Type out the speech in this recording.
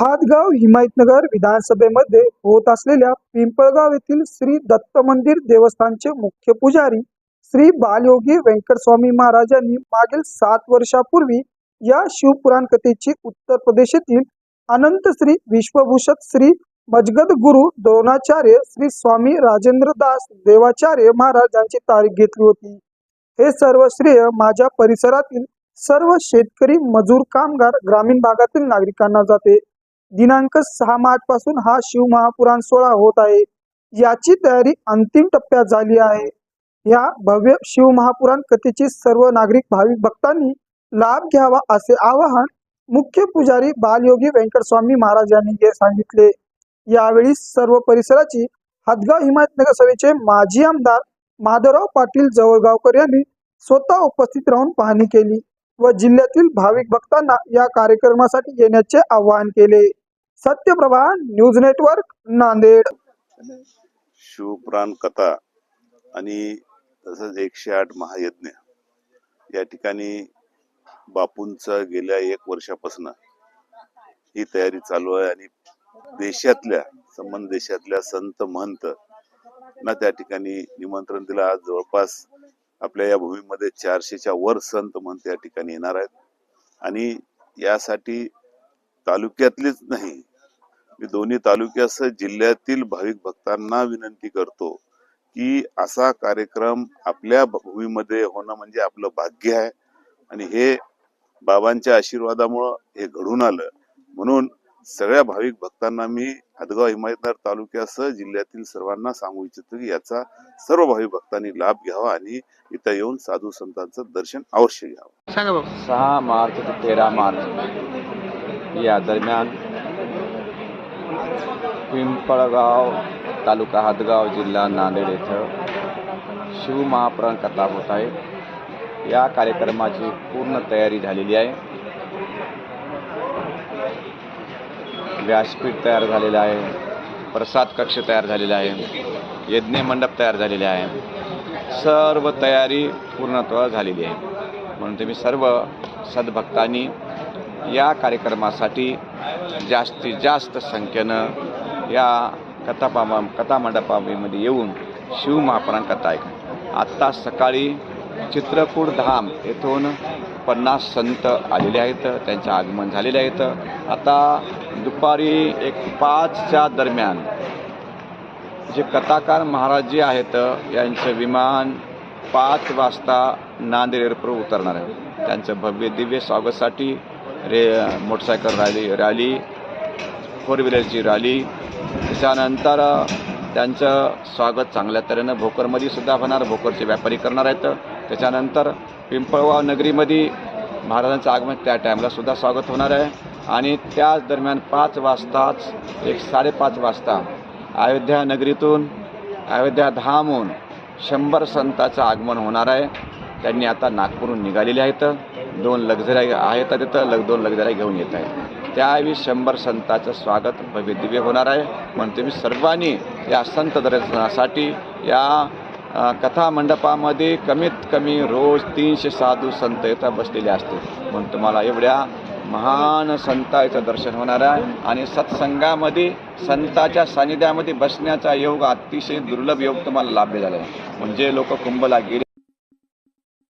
हातगाव हिमायतनगर विधानसभेमध्ये होत असलेल्या पिंपळगाव येथील श्री दत्त मंदिर देवस्थानचे मुख्य पुजारी श्री बालयोगी व्यंकटस्वामी महाराजांनी मागील सात वर्षापूर्वी या शिवपुराण कथेची उत्तर प्रदेशातील अनंत श्री विश्वभूषत श्री मजगद गुरु द्रोणाचार्य श्री स्वामी राजेंद्र दास देवाचार्य महाराज यांची तारीख घेतली होती. हे सर्व श्रेय माझ्या परिसरातील सर्व शेतकरी मजूर कामगार ग्रामीण भागातील नागरिकांना जाते. दिनांक सहा मार्च पासून हा शिव महापुराण सोहळा होत आहे. याची तयारी अंतिम टप्प्यात झाली आहे. या भव्य शिव महापुराण कथेची सर्व नागरिक भाविक भक्तांनी लाभ घ्यावा असे आवाहन मुख्य पुजारी बालयोगी व्यंकटस्वामी महाराज यांनी सांगितले. यावेळी सर्व परिसराची हातगाव हिमायतनगर सभेचे माजी आमदार माधवराव पाटील जवळगावकर यांनी स्वतः उपस्थित राहून पाहणी केली व जिल्ह्यातील भाविक भक्तांना या कार्यक्रमासाठी येण्याचे आवाहन केले. Satyaprabha news network Nanded. शिवप्राण कथा आणि तसंच एकशे आठ महायज्ञ या ठिकाणी बापूंचा गेल्या एक वर्षापासून ही तयारी चालू आहे आणि देशातल्या संबंध देशातल्या संत महंत ना त्या ठिकाणी निमंत्रण दिलं. आज जवळपास आपल्या या भूमीमध्ये चारशेच्या वर संत महंत या ठिकाणी येणार आहेत. आणि यासाठी तालुक्यातलीच नाही मी दोन्ही तालुक्यासह जिल्ह्यातील भाविक भक्तांना विनंती करतो की असा कार्यक्रम आपल्या भूमीमध्ये होणं म्हणजे आपलं भाग्य आहे. आणि हे बाबांच्या आशीर्वादामुळं हे घडून आलं. म्हणून सगळ्या भाविक भक्तांना मी हदगाव हिमायतनगर तालुक्यासह जिल्ह्यातील सर्वांना सांगू इच्छितो की याचा सर्व भाविक भक्तांनी लाभ घ्यावा आणि इथं येऊन साधू संतांचं दर्शन अवश्य घ्यावं. सहा मार्च ते तेरा मार्च या दरम्यान पिंपळगाव तालुका हदगाव जिल्हा नांदेड येथं शिवमहाप्रण कथा होत आहे. या कार्यक्रमाची पूर्ण तयारी झालेली आहे. व्यासपीठ तयार झालेलं आहे. प्रसाद कक्ष तयार झालेला आहे. यज्ञ मंडप तयार झालेले आहे. सर्व तयारी पूर्णत्व झालेली आहे. म्हणून तुम्ही सर्व सद्भक्तांनी या कार्यक्रमासाठी जास्तीत जास्त संख्येनं या कथापामा कथा मंडपामध्ये येऊन शिवमहापुराण कथा ऐक आत्ता सकाळी चित्रकूट धाम येथून पन्नास संत आलेले आहेत त्यांचं आगमन झालेले आहेत आता दुपारी एक पाचच्या दरम्यान जे कथाकार महाराज जे आहेत यांचं विमान पाच वाजता नांदेड एअरपोर्ट उतरणार आहे. त्यांचं भव्य दिव्य स्वागतासाठी रे मोटरसायकल रॅली रॅली फोर व्हीलरची रॅली. त्याच्यानंतर त्यांचं स्वागत चांगल्या तऱ्हेनं भोकरमध्ये सुद्धा होणार भोकरचे व्यापारी करणार आहेत. त्याच्यानंतर पिंपळगाव नगरीमध्ये महाराजांचं आगमन त्या टाईमला सुद्धा स्वागत होणार आहे. आणि त्याच दरम्यान पाच वाजताच एक साडेपाच वाजता अयोध्या नगरीतून अयोध्या धामहून शंभर संतांचं आगमन होणार आहे. त्यांनी आता नागपूरहून निघालेले आहेत. दोन लक्झऱ्या आहेत तिथं लग दोन लक्झऱ्या घेऊन येत आहेत. त्यावेळी शंभर संतांचं स्वागत भव्य दिव्य होणार आहे. म्हणून तुम्ही सर्वांनी या संत दर्शनासाठी या कथा मंडपामध्ये कमीत कमी रोज तीनशे साधू संत येतात बसलेले असतील. म्हणून तुम्हाला एवढ्या महान संताचं दर्शन होणार आहे. आणि सत्संगामध्ये संताच्या सानिध्यामध्ये बसण्याचा योग अतिशय दुर्लभ योग तुम्हाला लाभले झाला आहे म्हणजे लोक कुंभला गेले